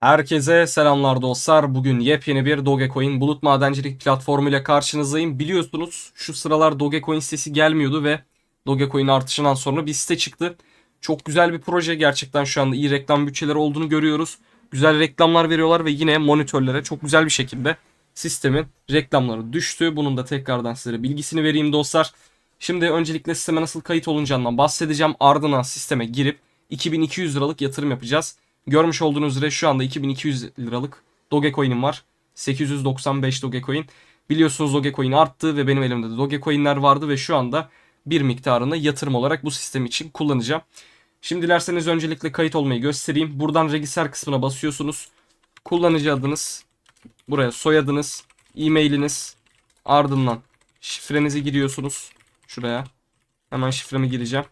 Herkese selamlar dostlar. Bugün yepyeni bir Dogecoin bulut madencilik platformu ile karşınızdayım. Biliyorsunuz şu sıralar Dogecoin sitesi gelmiyordu ve Dogecoin artışından sonra bir site çıktı. Çok güzel bir proje gerçekten şu anda iyi reklam bütçeleri olduğunu görüyoruz. Güzel reklamlar veriyorlar ve yine monitörlere çok güzel bir şekilde sistemin reklamları düştü. Bunun da tekrardan sizlere bilgisini vereyim dostlar. Şimdi öncelikle sisteme nasıl kayıt olunacağından bahsedeceğim. Ardından sisteme girip 2200 liralık yatırım yapacağız. Görmüş olduğunuz üzere şu anda 2200 liralık Dogecoin'im var. 895 Dogecoin. Biliyorsunuz Dogecoin arttı ve benim elimde de Dogecoin'ler vardı ve şu anda bir miktarını yatırım olarak bu sistem için kullanacağım. Şimdi dilerseniz öncelikle kayıt olmayı göstereyim. Buradan register kısmına basıyorsunuz. Kullanıcı adınız, buraya soyadınız, e-mailiniz, ardından şifrenizi giriyorsunuz. Şuraya. Hemen şifremi gireceğim.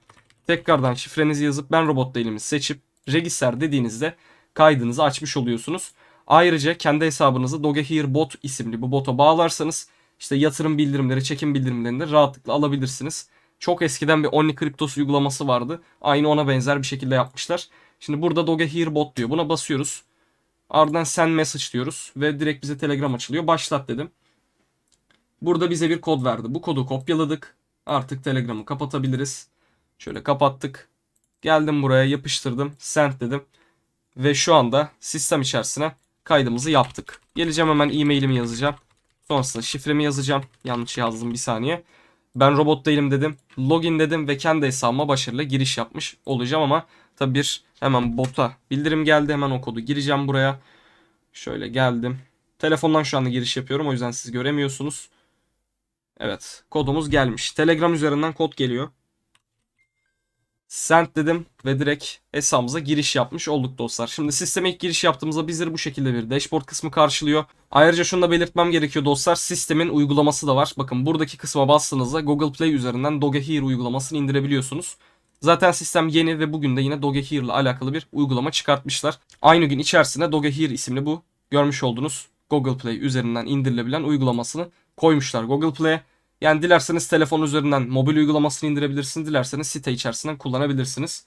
Tekrardan şifrenizi yazıp ben robot değilimi seçip register dediğinizde kaydınızı açmış oluyorsunuz. Ayrıca kendi hesabınızı Dogehear Bot isimli bu bota bağlarsanız işte yatırım bildirimleri, çekim bildirimlerini de rahatlıkla alabilirsiniz. Çok eskiden bir Only Cryptos uygulaması vardı. Aynı ona benzer bir şekilde yapmışlar. Şimdi burada Dogehear Bot diyor. Buna basıyoruz. Ardından send message diyoruz ve direkt bize Telegram açılıyor. Başlat dedim. Burada bize bir kod verdi. Bu kodu kopyaladık. Artık Telegram'ı kapatabiliriz. Şöyle kapattık. Geldim buraya yapıştırdım. Send dedim. Ve şu anda sistem içerisine kaydımızı yaptık. Geleceğim hemen e-mailimi yazacağım. Sonrasında şifremi yazacağım. Yanlış yazdım bir saniye. Ben robot değilim dedim. Login dedim ve kendi hesabıma başarılı giriş yapmış olacağım ama tabi bir hemen bota bildirim geldi. Hemen o kodu gireceğim buraya. Şöyle geldim. Telefondan şu anda giriş yapıyorum o yüzden siz göremiyorsunuz. Evet kodumuz gelmiş. Telegram üzerinden kod geliyor. Send dedim ve direkt hesabımıza giriş yapmış olduk dostlar. Şimdi sisteme ilk giriş yaptığımızda bizleri bu şekilde bir dashboard kısmı karşılıyor. Ayrıca şunu da belirtmem gerekiyor dostlar. Sistemin uygulaması da var. Bakın buradaki kısma bastığınızda Google Play üzerinden Dogehear uygulamasını indirebiliyorsunuz. Zaten sistem yeni ve bugün de yine Dogehear ile alakalı bir uygulama çıkartmışlar. Aynı gün içerisinde Dogehear isimli bu görmüş olduğunuz Google Play üzerinden indirilebilen uygulamasını koymuşlar Google Play'e. Yani dilerseniz telefon üzerinden mobil uygulamasını indirebilirsiniz. Dilerseniz site içerisinden kullanabilirsiniz.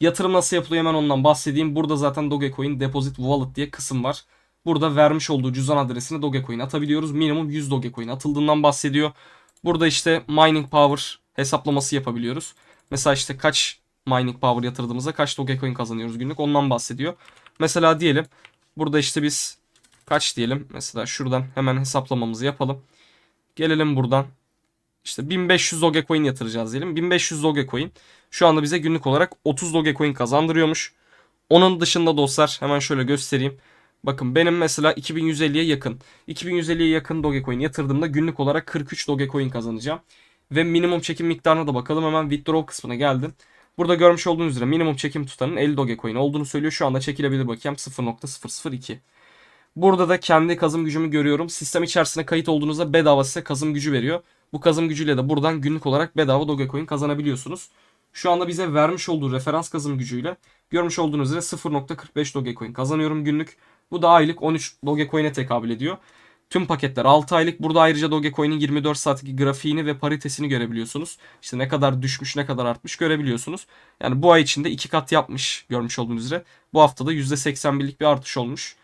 Yatırım nasıl yapılıyor hemen ondan bahsedeyim. Burada zaten Dogecoin Deposit Wallet diye kısım var. Burada vermiş olduğu cüzdan adresine Dogecoin atabiliyoruz. Minimum 100 Dogecoin atıldığından bahsediyor. Burada işte mining power hesaplaması yapabiliyoruz. Mesela işte kaç mining power yatırdığımızda kaç Dogecoin kazanıyoruz günlük ondan bahsediyor. Mesela diyelim burada işte biz kaç diyelim mesela şuradan hemen hesaplamamızı yapalım. Gelelim buradan işte 1500 Dogecoin yatıracağız diyelim. 1500 Dogecoin şu anda bize günlük olarak 30 Dogecoin kazandırıyormuş. Onun dışında dostlar hemen şöyle göstereyim. Bakın benim mesela 2150'ye yakın. 2150'ye yakın Dogecoin yatırdığımda günlük olarak 43 Dogecoin kazanacağım. Ve minimum çekim miktarına da bakalım. Hemen withdraw kısmına geldim. Burada görmüş olduğunuz üzere minimum çekim tutarının 50 Dogecoin olduğunu söylüyor. Şu anda çekilebilir bakayım 0.002. Burada da kendi kazım gücümü görüyorum. Sistem içerisine kayıt olduğunuzda bedava size kazım gücü veriyor. Bu kazım gücüyle de buradan günlük olarak bedava Dogecoin kazanabiliyorsunuz. Şu anda bize vermiş olduğu referans kazım gücüyle görmüş olduğunuz üzere 0.45 Dogecoin kazanıyorum günlük. Bu da aylık 13 Dogecoin'e tekabül ediyor. Tüm paketler 6 aylık. Burada ayrıca Dogecoin'in 24 saatlik grafiğini ve paritesini görebiliyorsunuz. İşte ne kadar düşmüş ne kadar artmış görebiliyorsunuz. Yani bu ay içinde 2 kat yapmış görmüş olduğunuz üzere. Bu haftada %81'lik bir artış olmuş.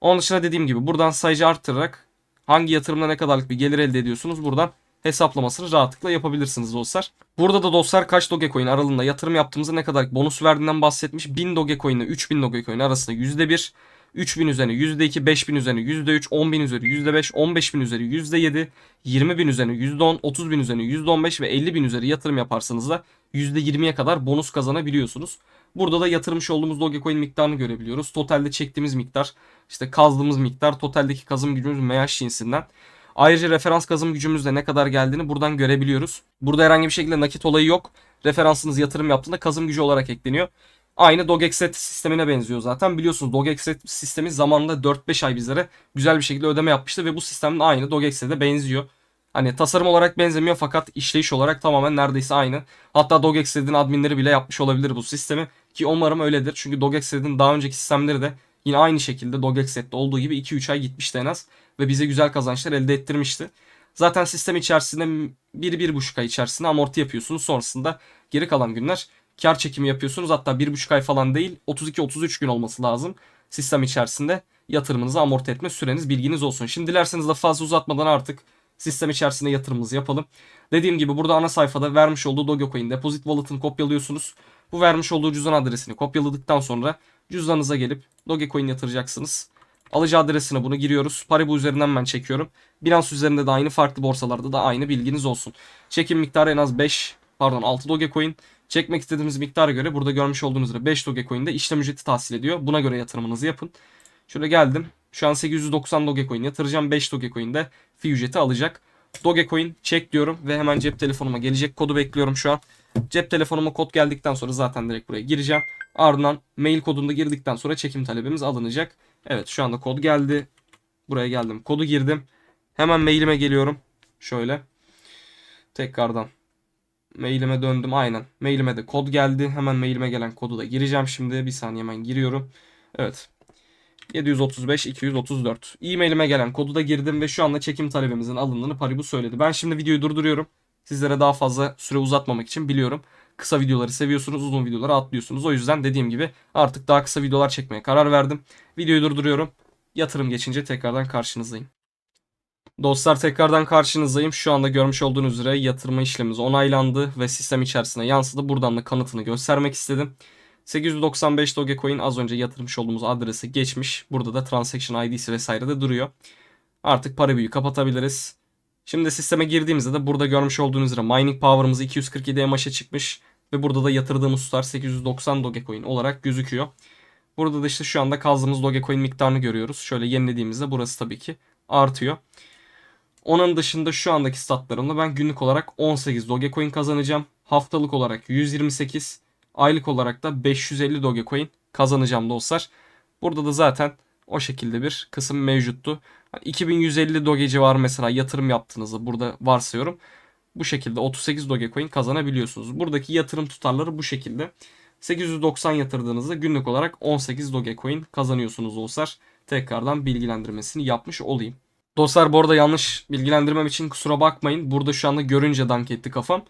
Onun dışında dediğim gibi buradan sayıcı arttırarak hangi yatırımda ne kadarlık bir gelir elde ediyorsunuz buradan hesaplamasını rahatlıkla yapabilirsiniz dostlar. Burada da dostlar kaç Dogecoin aralığında yatırım yaptığımızda ne kadar bonus verdiğinden bahsetmiş. 1000 Dogecoin ile 3000 Dogecoin arasında %1, 3000 üzerine %2, 5000 üzerine %3, 10000 üzeri %5, 15000 üzeri %7, 20000 üzerine %10, 30000 üzerine %15 ve 50000 üzeri yatırım yaparsanız da %20'ye kadar bonus kazanabiliyorsunuz. Burada da yatırmış olduğumuz Dogecoin miktarını görebiliyoruz. Totalde çektiğimiz miktar, işte kazdığımız miktar, totaldeki kazım gücümüz MH cinsinden. Ayrıca referans kazım gücümüzde ne kadar geldiğini buradan görebiliyoruz. Burada herhangi bir şekilde nakit olayı yok. Referansınız yatırım yaptığında kazım gücü olarak ekleniyor. Aynı Dogexet sistemine benziyor zaten. Biliyorsunuz Dogexet sistemi zamanında 4-5 ay bizlere güzel bir şekilde ödeme yapmıştı ve bu sistemin aynı Dogexet'e benziyor. Hani tasarım olarak benzemiyor fakat işleyiş olarak tamamen neredeyse aynı. Hatta Dogexet'in adminleri bile yapmış olabilir bu sistemi ki umarım öyledir. Çünkü Dogexet'in daha önceki sistemleri de yine aynı şekilde Dogexet'te olduğu gibi 2-3 ay gitmişti en az ve bize güzel kazançlar elde ettirmişti. Zaten sistem içerisinde 1-1,5 ay içerisinde amorti yapıyorsunuz. Sonrasında geri kalan günler kar çekimi yapıyorsunuz. Hatta 1,5 ay falan değil 32-33 gün olması lazım. sistem içerisinde yatırımınızı amorti etme süreniz bilginiz olsun. Şimdi dilerseniz de fazla uzatmadan artık sistem içerisinde yatırımımızı yapalım. Dediğim gibi burada ana sayfada vermiş olduğu Dogecoin Deposit Wallet'ını kopyalıyorsunuz. Bu vermiş olduğu cüzdan adresini kopyaladıktan sonra cüzdanınıza gelip Dogecoin yatıracaksınız. Alıcı adresine bunu giriyoruz. Paribu üzerinden ben çekiyorum. Binance üzerinde de aynı farklı borsalarda da aynı bilginiz olsun. Çekim miktarı en az 5 pardon 6 Dogecoin. Çekmek istediğimiz miktara göre burada görmüş olduğunuz üzere 5 Dogecoin'de işlem ücreti tahsil ediyor. Buna göre yatırımınızı yapın. Şöyle geldim. Şu an 890 Dogecoin yatıracağım. 5 Dogecoin'de fee ücreti alacak. Dogecoin çek diyorum ve hemen cep telefonuma gelecek kodu bekliyorum şu an. Cep telefonuma kod geldikten sonra zaten direkt buraya gireceğim. Ardından mail kodunu da girdikten sonra çekim talebimiz alınacak. Evet şu anda kod geldi. Buraya geldim. Kodu girdim. Hemen mailime geliyorum. Şöyle. Tekrardan mailime döndüm. Aynen. Mailime de kod geldi. Hemen mailime gelen kodu da gireceğim şimdi. Bir saniye hemen giriyorum. Evet. 735 234. E-mailime gelen kodu da girdim ve şu anda çekim talebimizin alındığını Paribu söyledi. Ben şimdi videoyu durduruyorum. Sizlere daha fazla süre uzatmamak için biliyorum. Kısa videoları seviyorsunuz, uzun videoları atlıyorsunuz. O yüzden dediğim gibi artık daha kısa videolar çekmeye karar verdim. Videoyu durduruyorum. Yatırım geçince tekrardan karşınızdayım. Dostlar tekrardan karşınızdayım. Şu anda görmüş olduğunuz üzere yatırma işlemimiz onaylandı ve sistem içerisine yansıdı. Buradan da kanıtını göstermek istedim. 895 Dogecoin az önce yatırmış olduğumuz adrese geçmiş. Burada da transaction ID'si vesaire de duruyor. Artık para büyüğü kapatabiliriz. Şimdi sisteme girdiğimizde de burada görmüş olduğunuz üzere mining power'ımız 247 MH'e çıkmış. Ve burada da yatırdığımız tutar 890 Dogecoin olarak gözüküyor. Burada da işte şu anda kazdığımız Dogecoin miktarını görüyoruz. Şöyle yenilediğimizde burası tabii ki artıyor. Onun dışında şu andaki statlarımda ben günlük olarak 18 Dogecoin kazanacağım. Haftalık olarak 128, aylık olarak da 550 Dogecoin kazanacağım dostlar. Burada da zaten o şekilde bir kısım mevcuttu. Hani 2150 Doge civarı mesela yatırım yaptığınızda burada varsayıyorum. Bu şekilde 38 Dogecoin kazanabiliyorsunuz. Buradaki yatırım tutarları bu şekilde. 890 yatırdığınızda günlük olarak 18 Dogecoin kazanıyorsunuz dostlar. Tekrardan bilgilendirmesini yapmış olayım. Dostlar bu arada yanlış bilgilendirmem için kusura bakmayın. Burada şu anda görünce dank etti kafam.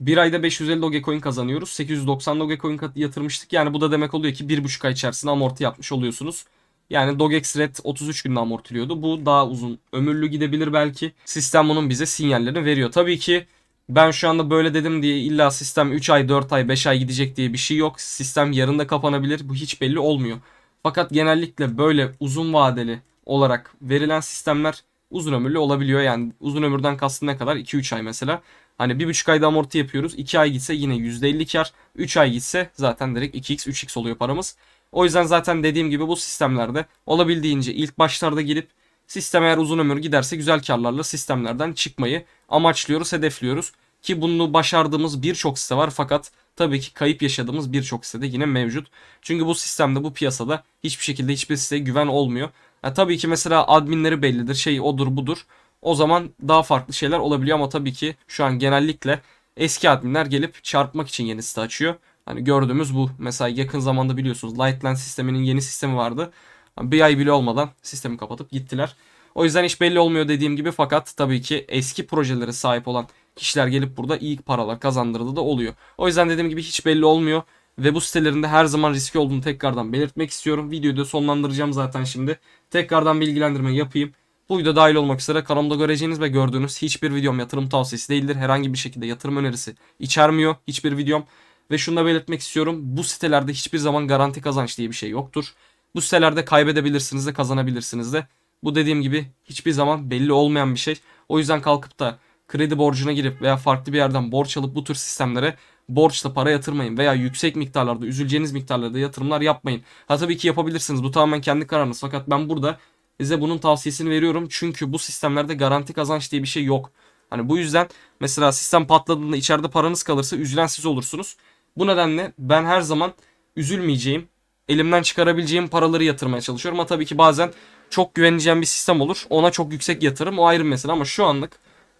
Bir ayda 550 Dogecoin kazanıyoruz. 890 Dogecoin yatırmıştık. Yani bu da demek oluyor ki 1,5 ay içerisinde amorti yapmış oluyorsunuz. Yani Dogex Red 33 günde amortiliyordu. Bu daha uzun ömürlü gidebilir belki. Sistem bunun bize sinyallerini veriyor. Tabii ki ben şu anda böyle dedim diye illa sistem 3 ay, 4 ay, 5 ay gidecek diye bir şey yok. Sistem yarın da kapanabilir. Bu hiç belli olmuyor. Fakat genellikle böyle uzun vadeli olarak verilen sistemler uzun ömürlü olabiliyor. Yani uzun ömürden kastım ne kadar? 2-3 ay mesela. Hani 1,5 ayda amorti yapıyoruz. 2 ay gitse yine %50 kar. 3 ay gitse zaten direkt 2x 3x oluyor paramız. O yüzden zaten dediğim gibi bu sistemlerde olabildiğince ilk başlarda girip sistem eğer uzun ömür giderse güzel karlarla sistemlerden çıkmayı amaçlıyoruz, hedefliyoruz. Ki bunu başardığımız birçok site var fakat tabii ki kayıp yaşadığımız birçok site de yine mevcut. Çünkü bu sistemde bu piyasada hiçbir şekilde hiçbir siteye güven olmuyor. Ha, tabii ki mesela adminleri bellidir, şey odur budur. O zaman daha farklı şeyler olabiliyor ama tabii ki şu an genellikle eski adminler gelip çarpmak için yeni site açıyor. Hani gördüğümüz bu. Mesela yakın zamanda biliyorsunuz Lightland sisteminin yeni sistemi vardı. Bir ay bile olmadan sistemi kapatıp gittiler. O yüzden hiç belli olmuyor dediğim gibi fakat tabii ki eski projelere sahip olan kişiler gelip burada iyi paralar kazandırdığı da oluyor. O yüzden dediğim gibi hiç belli olmuyor. Ve bu sitelerinde her zaman riski olduğunu tekrardan belirtmek istiyorum. Videoyu da sonlandıracağım zaten şimdi. Tekrardan bilgilendirme yapayım. Bu video dahil olmak üzere kanalımda göreceğiniz ve gördüğünüz hiçbir videom yatırım tavsiyesi değildir. Herhangi bir şekilde yatırım önerisi içermiyor hiçbir videom. Ve şunu da belirtmek istiyorum. Bu sitelerde hiçbir zaman garanti kazanç diye bir şey yoktur. Bu sitelerde kaybedebilirsiniz de kazanabilirsiniz de. Bu dediğim gibi hiçbir zaman belli olmayan bir şey. O yüzden kalkıp da kredi borcuna girip veya farklı bir yerden borç alıp bu tür sistemlere borçla para yatırmayın veya yüksek miktarlarda üzüleceğiniz miktarlarda yatırımlar yapmayın. Ha tabii ki yapabilirsiniz. Bu tamamen kendi kararınız. Fakat ben burada size bunun tavsiyesini veriyorum. Çünkü bu sistemlerde garanti kazanç diye bir şey yok. Hani bu yüzden mesela sistem patladığında içeride paranız kalırsa üzülen siz olursunuz. Bu nedenle ben her zaman üzülmeyeceğim, elimden çıkarabileceğim paraları yatırmaya çalışıyorum. Ama tabii ki bazen çok güveneceğim bir sistem olur. Ona çok yüksek yatırım o ayrı mesele ama şu anlık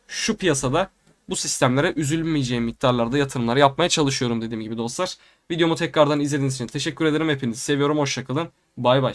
şu piyasada bu sistemlere üzülmeyeceğim miktarlarda yatırımlar yapmaya çalışıyorum dediğim gibi dostlar. Videomu tekrardan izlediğiniz için teşekkür ederim. Hepinizi seviyorum. Hoşçakalın. Bay bay.